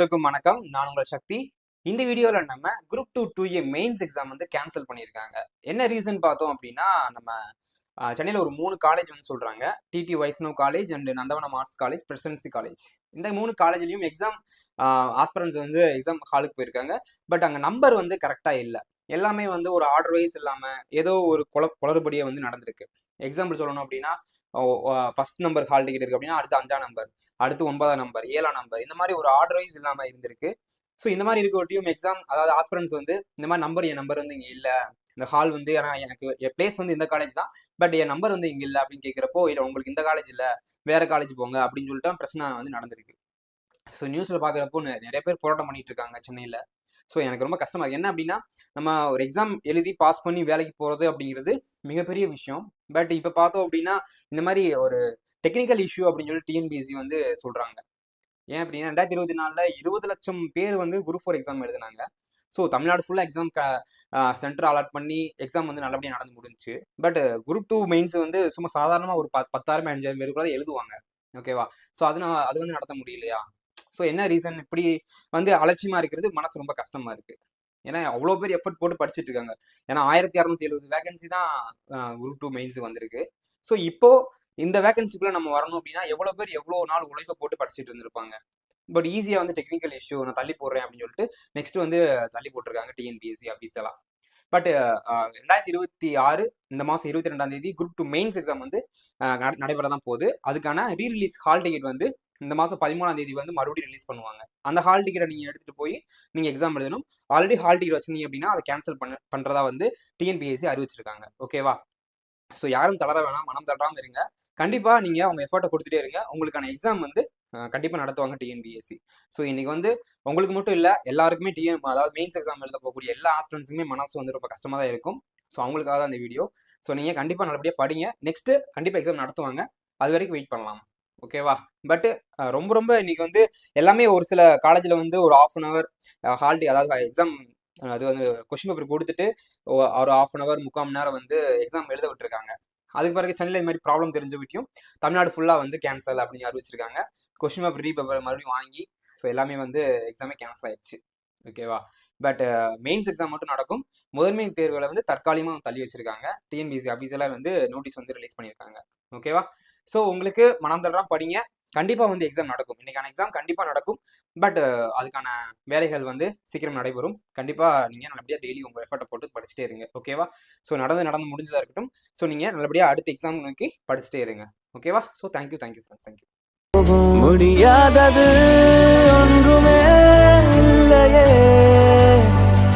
அனைவருக்கும் வணக்கம். நான் உங்கள் சக்தி. இந்த வீடியோவில் நம்ம group two two A mains exam வந்து கேன்சல் பண்ணியிருக்காங்க. என்ன ரீசன் பார்த்தோம் அப்படின்னா நம்ம சென்னையில் ஒரு மூணு காலேஜ் வந்து சொல்கிறாங்க DD Vaishnav college and Nandanam arts college presidency college இந்த மூணு காலேஜ்லேயும் எக்ஸாம் ஆஸ்பரன்ஸ் வந்து எக்ஸாம் ஹாலுக்கு போயிருக்காங்க. பட் அங்கே நம்பர் வந்து கரெக்டாக இல்லை. எல்லாமே வந்து ஒரு ஆர்டர் வைஸ் இல்லாமல் ஏதோ ஒரு குள குளறுபடியாக வந்து நடந்திருக்கு. எக்ஸாம்பிள் சொல்லணும் அப்படின்னா ஃபர்ஸ்ட் நம்பர் ஹால் டிக்கெட் இருக்கு அப்படின்னா அடுத்து அஞ்சாம் நம்பர் அடுத்து ஒன்பதாம் நம்பர் ஏழாம் நம்பர் இந்த மாதிரி ஒரு ஆர்டர் வைஸ் இல்லாமல் இருந்திருக்கு. ஸோ இந்த மாதிரி இருக்கட்டியும் எக்ஸாம் அதாவது ஆஸ்பிரன்ஸ் வந்து இந்த மாதிரி நம்பர் என் நம்பர் வந்து இங்கே இல்லை. இந்த ஹால் வந்து ஆனால் எனக்கு என் பிளேஸ் வந்து இந்த காலேஜ் தான். பட் என் நம்பர் வந்து இங்கே இல்லை அப்படின்னு கேட்குறப்போ இல்லை உங்களுக்கு இந்த காலேஜ் இல்லை. வேற காலேஜ் போங்க அப்படின்னு சொல்லிட்டு பிரச்சனை வந்து நடந்திருக்கு. ஸோ நியூஸில் பார்க்குறப்போ நிறைய பேர் போராட்டம் பண்ணிட்டு இருக்காங்க சென்னையில். ஸோ எனக்கு ரொம்ப கஷ்டமாக இருக்குது என்ன அப்படின்னா நம்ம ஒரு எக்ஸாம் எழுதி பாஸ் பண்ணி வேலைக்கு போகிறது அப்படிங்கிறது மிகப்பெரிய விஷயம். பட் இப்போ பார்த்தோம் அப்படின்னா இந்த மாதிரி ஒரு டெக்னிக்கல் இஷ்யூ அப்படின்னு சொல்லி டிஎன்பிஎஸ்சி வந்து சொல்கிறாங்க ஏன் அப்படின்னா ரெண்டாயிரத்தி இருபத்தி நாலில் இருபது லட்சம் பேர் வந்து குரூப் ஃபோர் எக்ஸாம் எழுதினாங்க. ஸோ தமிழ்நாடு ஃபுல்லாக எக்ஸாம் க சென்டர் அலாட் பண்ணி எக்ஸாம் வந்து நல்லபடியாக நடந்து முடிஞ்சுச்சு. பட் குரூப் டூ மெயின்ஸ் வந்து சும்மா சாதாரணமாக ஒரு ப பத்தாயிரம் அஞ்சாயிரம் பேருக்குள்ள கூட எழுதுவாங்க. ஓகேவா ஸோ அது நான் அது வந்து நடத்த முடியலையா? ஸோ என்ன ரீசன் இப்படி வந்து அலட்சியமாக இருக்கிறது? மனசு ரொம்ப கஷ்டமாக இருக்கு. ஏன்னா அவ்வளோ பேர் எஃபர்ட் போட்டு படிச்சுட்டு இருக்காங்க ஏன்னா ஆயிரத்தி அறநூத்தி எழுபது வேகன்சி தான் குரூப் டூ மெயின்ஸ் வந்திருக்கு. ஸோ இப்போ இந்த வேகன்சிக்குள்ள நம்ம வரணும் அப்படின்னா எவ்வளோ பேர் எவ்வளோ நாள் உழைப்பை போட்டு படிச்சுட்டு இருந்திருப்பாங்க. பட் ஈஸியாக வந்து டெக்னிக்கல் இஷ்யூ நான் தள்ளி போடுறேன் அப்படின்னு சொல்லிட்டு நெக்ஸ்ட் வந்து தள்ளி போட்டிருக்காங்க டிஎன்பிஎஸ்சி ஆஃபீஸெல்லாம் பட் ரெண்டாயிரத்தி இருபத்தி ஆறு இந்த மாதம் இருபத்தி ரெண்டாம் தேதி குரூப் டூ மெயின்ஸ் எக்ஸாம் வந்து நடைபெற தான் போகுது. அதுக்கான ரீ ரிலீஸ் ஹால் டிக்கெட் வந்து இந்த மாதம் பதிமூணாம் தேதி வந்து மறுபடியும் ரிலீஸ் பண்ணுவாங்க. அந்த ஹால் டிக்கெட்டை நீங்கள் எடுத்துகிட்டு போய் நீங்கள் எக்ஸாம் எழுதணும். ஆல்ரெடி ஹால் டிக்கெட் வச்சிருந்தீங்க அப்படின்னா அதை கேன்சல் பண்ண பண்ணுறதா வந்து டிஎன்பிஎஸ்சி அறிவிச்சிருக்காங்க. ஓகேவா ஸோ யாரும் தளர வேணாம் மனம் தளராமல் இருங்க. கண்டிப்பாக நீங்கள் அவங்க எஃபர்ட்டை கொடுத்துட்டே இருங்க. உங்களுக்கான எக்ஸாம் வந்து கண்டிப்பாக நடத்துவாங்க டிஎன்பிஎஸ்சி ஸோ இன்னைக்கு வந்து உங்களுக்கு மட்டும் இல்லை எல்லாருக்குமே டிஎன் அதாவது மெயின்ஸ் எக்ஸாம் எழுத போகக்கூடிய எல்லா ஆஸ்பிரன்ஸுமே மனசு வந்து ரொம்ப கஷ்டமாக தான் இருக்கும். ஸோ அவங்களுக்காக தான் இந்த வீடியோ ஸோ நீங்கள் கண்டிப்பாக நல்லபடியாக படிங்க. நெக்ஸ்ட்டு கண்டிப்பாக எக்ஸாம் நடத்துவாங்க. அது வரைக்கும் வெயிட் பண்ணலாம். ஓகேவா பட்டு ரொம்ப ரொம்ப இன்னைக்கு வந்து எல்லாமே ஒரு சில காலேஜில் வந்து ஒரு ஆஃப் அன் ஹவர் ஹால்டே அதாவது எக்ஸாம் அது வந்து கொஸ்டின் பேப்பர் கொடுத்துட்டு ஒரு ஆஃப் அன் ஹவர் முக்கால் மணி நேரம் வந்து எக்ஸாம் எழுத விட்டுருக்காங்க. அதுக்கு பிறகு சென்னையில் இது மாதிரி ப்ராப்ளம் தெரிஞ்ச விட்டியும் தமிழ்நாடு ஃபுல்லாக வந்து கேன்சல் அப்படின்னு அறிவிச்சிருக்காங்க கொஸ்டின் பேப்பர் ரீ பேப்பர் மறுபடியும் வாங்கி ஸோ எல்லாமே வந்து எக்ஸாமே கேன்சல் ஆயிடுச்சு. ஓகேவா பட் மெயின்ஸ் எக்ஸாம் மட்டும் நடக்கும். முதன்மை தேர்வுகளை வந்து தற்காலிகமாக தள்ளி வச்சிருக்காங்க. டிஎன்பிசி அபிஷியலாக வந்து நோட்டீஸ் வந்து ரிலீஸ் பண்ணியிருக்காங்க. ஓகேவா ஸோ உங்களுக்கு மனம் தளரா படிங்க. கண்டிப்பாக வந்து எக்ஸாம் நடக்கும். இன்னைக்கான எக்ஸாம் கண்டிப்பாக நடக்கும். பட் அதுக்கான வேலைகள் வந்து சீக்கிரம் நடைபெறும். கண்டிப்பாக நீங்கள் நல்லபடியாக டெய்லி உங்கள் எஃபர்ட்டை போட்டு படிச்சுட்டே இருங்க. ஓகேவா ஸோ நடந்து நடந்து முடிஞ்சதாக இருக்கட்டும். ஸோ நீங்கள் நல்லபடியாக அடுத்த எக்ஸாம் நோக்கி படிச்சுட்டே இருங்க. ஓகேவா so thank you thank you friends thank you முடியாதது.